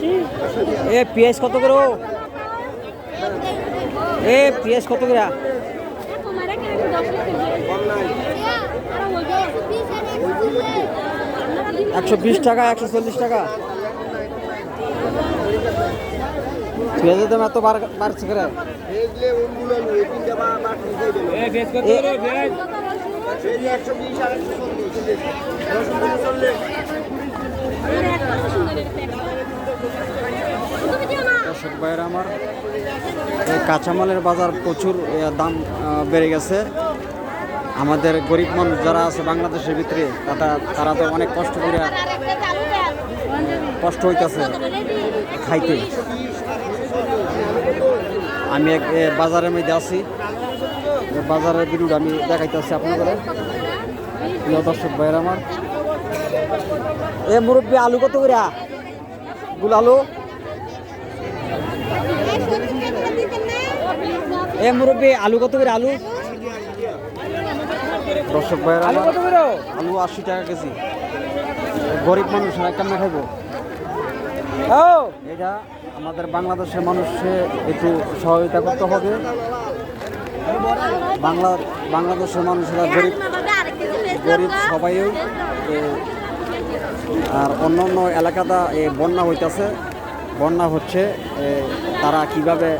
এ পেঁয়াজ কত করে ও? এ পেঁয়াজ কত করে? একশো বিশ টাকা একশো চল্লিশ টাকা। পেঁয়াজের দাম এত বাড়ছে করে? দর্শক ভাইয়েরা আমার কাঁচামালের বাজার প্রচুর দাম বেড়ে গেছে। আমাদের গরিব মানুষ যারা আছে বাংলাদেশের ভিতরে তারা তারা তো অনেক কষ্ট করে কষ্ট হইতেছে খাইতে। আমি এক বাজারের মধ্যে আছি। বাজারের বিরুদ্ধে আমি দেখাইতেছি আপনাদের। প্রিয় দর্শক ভাইয়ের আমার। এ, মুরব্বী, আলু কত করে গুল আলু। এ মুরব্বী আলু কত করে আলু? দর্শক ভাইয়ের আলু কত করে? আলু আশি টাকা কেজি। গরিব মানুষ আর কেমন খাইবো। এটা আমাদের বাংলাদেশের মানুষকে একটু সহযোগিতা করতে হবে। বাংলা বাংলাদেশের মানুষেরা গরিব গরিব সবাই আর অন্য অন্য এলাকাটা এ, বন্যা হইতাছে। বন্যা হচ্ছে তারা কীভাবে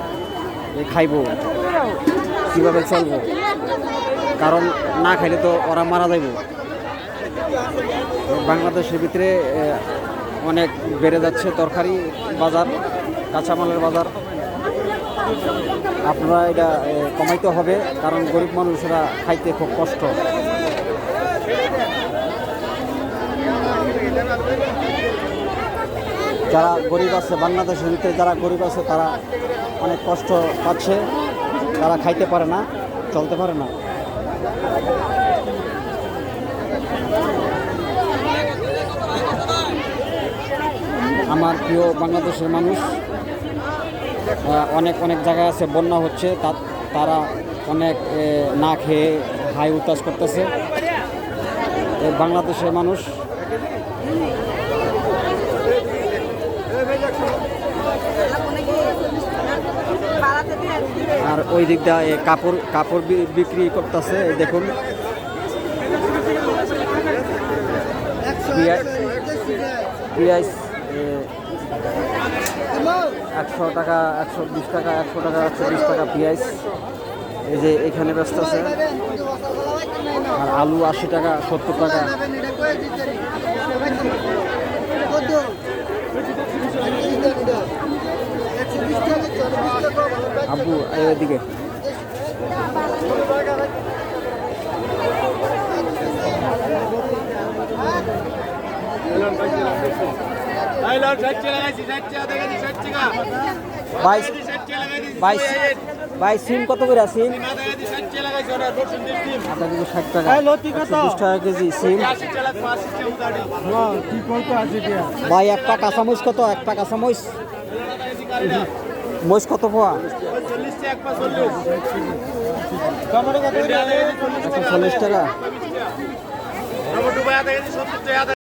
খাইব। কীভাবে চলবো? কারণ না খাইলে তো ওরা মারা যাইব। বাংলাদেশের ভিতরে অনেক বেড়ে যাচ্ছে তরকারি বাজার, কাঁচামালের বাজার। আপনারা এটা কমাইতে হবে, কারণ গরিব মানুষরা খাইতে খুব কষ্ট। যারা গরিব আছে, বাংলাদেশের ভিতরে যারা গরিব আছে, তারা অনেক কষ্ট পাচ্ছে। তারা খাইতে পারে না, চলতে পারে না। আমার প্রিয় বাংলাদেশের মানুষ অনেক অনেক জায়গায় আছে, বন্যা হচ্ছে, তা তারা অনেক না খেয়ে হাই উতাস করতেছে। বাংলাদেশের মানুষ ওই দিকটা এ, কাপড় কাপড় বিক্রি করতেছে দেখুন। একশো টাকা একশো বিশ টাকা একশো টাকা একশো বিশ টাকা পেঁয়াজ এই যে এখানে ব্যস্ত আছে। আর আলু আশি টাকা সত্তর টাকা। আব্বু এদিকে। বাইশ সিম কত করে সিম? আধা ষাট টাকা। টাকা কেজি সিম। ভাই একটা কাঁচামরিচ কত? একটা কাঁচামরিচ মরিচ কত পোয়া? চল্লিশ টাকা।